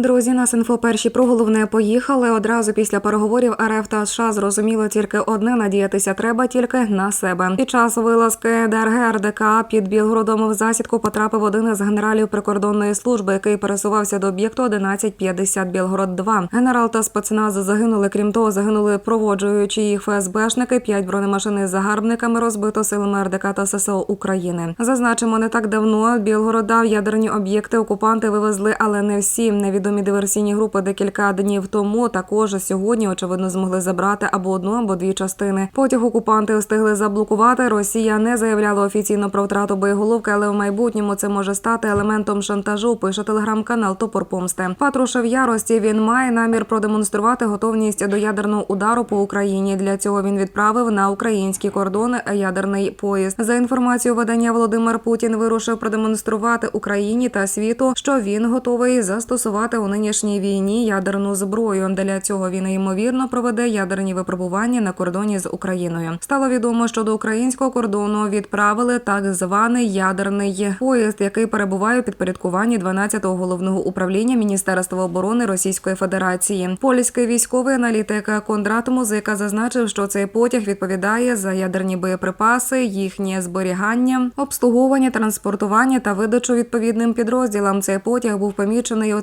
Друзі, нас інфо перші про головне поїхали. Одразу після переговорів РФ та США зрозуміло тільки одне надіятися треба тільки на себе. Під час вилазки ДРГ РДК під Білгородом в засідку потрапив один із генералів прикордонної служби, який пересувався до об'єкту 1150 Білгород 2 Генерал та спецназ загинули. Крім того, загинули проводжуючи їх ФСБшники. П'ять бронемашин із загарбниками розбито силами РДК та ССО України. Зазначимо, не так давно Білгорода в ядерні об'єкти окупанти вивезли, але не всі невідомі диверсійні групи декілька днів тому. Також сьогодні очевидно змогли забрати або одну, або дві частини. Потяг окупанти встигли заблокувати. Росія не заявляла офіційно про втрату боєголовки, але в майбутньому це може стати елементом шантажу. Пише телеграм-канал Топор Помсти. Патруша в ярості він має намір продемонструвати готовність до ядерного удару по Україні. Для цього він відправив на українські кордони ядерний поїзд. За інформацією видання Володимир Путін вирушив продемонструвати Україні та світу, що він готовий застосувати у нинішній війні ядерну зброю. Для цього він ймовірно проведе ядерні випробування на кордоні з Україною. Стало відомо, що до українського кордону відправили так званий ядерний поїзд, який перебуває у підпорядкуванні 12-го головного управління Міністерства оборони Російської Федерації. Польський військовий аналітик Кондрат Музика зазначив, що цей потяг відповідає за ядерні боєприпаси, їхнє зберігання, обслуговування, транспортування та видачу відповідним підрозділам. Цей потяг був помічений у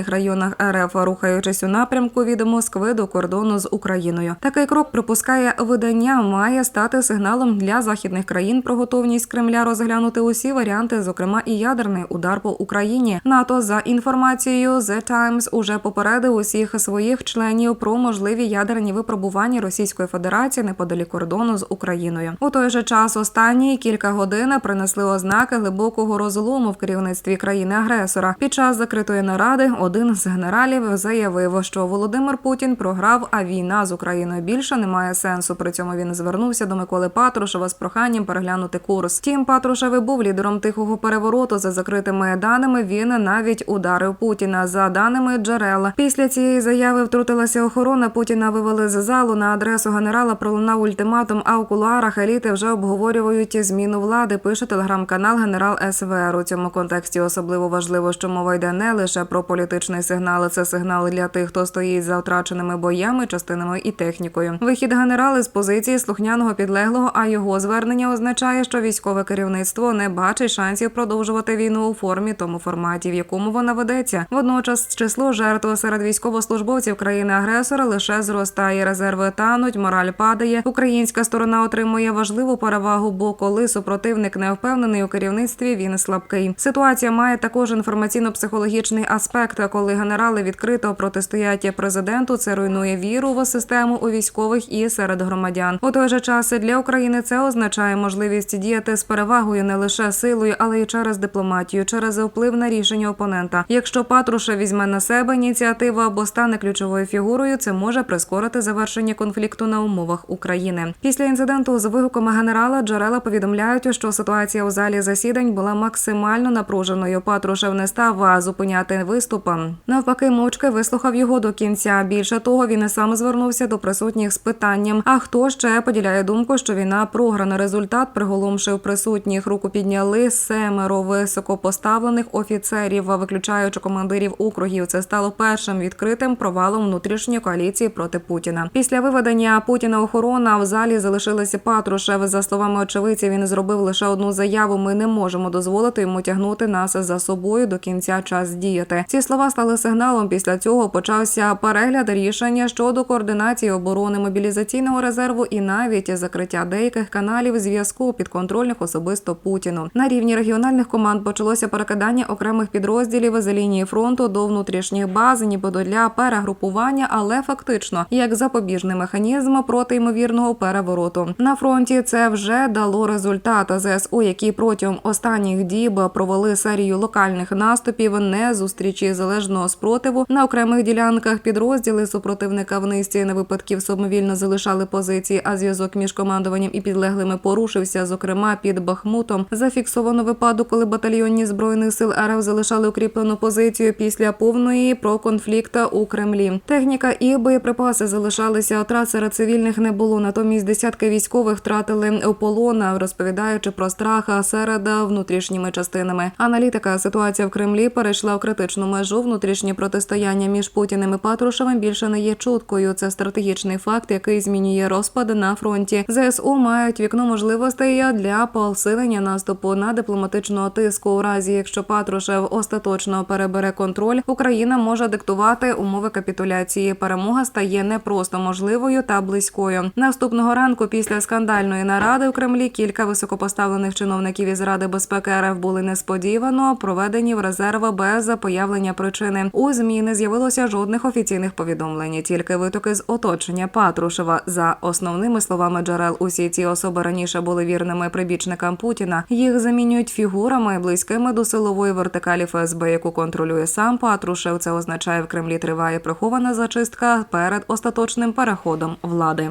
центральних районах РФ, рухаючись у напрямку від Москви до кордону з Україною. Такий крок припускає видання, має стати сигналом для західних країн про готовність Кремля розглянути усі варіанти, зокрема і ядерний удар по Україні. НАТО за інформацією The Times уже попередив усіх своїх членів про можливі ядерні випробування Російської Федерації неподалік кордону з Україною. У той же час останні кілька годин принесли ознаки глибокого розлому в керівництві країни-агресора. Під час закритої наради один з генералів заявив, що Володимир Путін програв, а війна з Україною більше не має сенсу. При цьому він звернувся до Миколи Патрушева з проханням переглянути курс. Тім Патрушев був лідером тихого перевороту. За закритими даними він навіть ударив Путіна. За даними джерела. Після цієї заяви втрутилася охорона. Путіна вивели з залу на адресу генерала. Пролунав ультиматум. А у кулуарах еліти вже обговорюють зміну влади. Пише телеграм-канал Генерал СВР. У цьому контексті особливо важливо, що мова йде не лише про політичний сигнал. Це сигнал для тих, хто стоїть за втраченими боями, частинами і технікою. Вихід генерала з позиції слухняного підлеглого. А його звернення означає, що військове керівництво не бачить шансів продовжувати війну у формі тому форматі, в якому вона ведеться. Водночас число жертв серед військовослужбовців країни-агресора лише зростає. Резерви тануть, мораль падає. Українська сторона отримує важливу перевагу, бо коли супротивник не впевнений у керівництві, він слабкий. Ситуація має також інформаційно-психологічний аспект. Коли генерали відкрито протистоять президенту, це руйнує віру в систему у військових і серед громадян. У той же час для України це означає можливість діяти з перевагою не лише силою, але й через дипломатію, через вплив на рішення опонента. Якщо Патруша візьме на себе ініціативу або стане ключовою фігурою, це може прискорити завершення конфлікту на умовах України. Після інциденту з вигуками генерала джерела повідомляють, що ситуація у залі засідань була максимально напруженою. Патрушев не став зупиняти виступом. Навпаки, мовчки вислухав його до кінця. Більше того, він і сам звернувся до присутніх з питанням: а хто ще поділяє думку, що війна програна? Результат приголомшив присутніх. Руку підняли семеро високопоставлених офіцерів, виключаючи командирів округів. Це стало першим відкритим провалом внутрішньої коаліції проти Путіна. Після виведення Путіна охорона в залі залишилися Патрушев. За словами очевидців, він зробив лише одну заяву. Ми не можемо дозволити йому тягнути нас за собою до кінця час діяти. Ці слова стали сигналом. Після цього почався перегляд рішення щодо координації оборони мобілізаційного резерву і навіть закриття деяких каналів зв'язку підконтрольних особисто Путіну. На рівні регіональних команд почалося перекидання окремих підрозділів з лінії фронту до внутрішніх баз, нібито для перегрупування, але фактично як запобіжний механізм проти ймовірного перевороту. На фронті це вже дало результат. ЗСУ, які протягом останніх діб провели серію локальних наступів, не зустрічі залежного спротиву на окремих ділянках. Підрозділи супротивника в низці на випадків самовільно залишали позиції, а зв'язок між командуванням і підлеглими порушився. Зокрема, під Бахмутом зафіксовано випадок, коли батальйонні збройних сил РФ залишали укріплену позицію після повної про конфлікта у Кремлі. Техніка і боєприпаси залишалися. Отрат серед цивільних не було. Натомість десятки військових втратили у полон, розповідаючи про страх серед внутрішніми частинами. Аналітика ситуація в Кремлі перейшла у критичну межу. Внутрішнє протистояння між Путіним і Патрушевим більше не є чуткою. Це стратегічний факт, який змінює розпад на фронті. ЗСУ мають вікно можливостей для посилення наступу на дипломатичного тиску. У разі якщо Патрушев остаточно перебере контроль, Україна може диктувати умови капітуляції. Перемога стає не просто можливою та близькою. Наступного ранку, після скандальної наради у Кремлі, кілька високопоставлених чиновників із Ради безпеки РФ були несподівано проведені в резерви без появлення причини. У змі не з'явилося жодних офіційних повідомлень, тільки витоки з оточення Патрушева. За основними словами джерел, усі ці особи раніше були вірними прибічникам Путіна. Їх замінюють фігурами, близькими до силової вертикалі ФСБ, яку контролює сам Патрушев. Це означає, в Кремлі триває прихована зачистка перед остаточним переходом влади.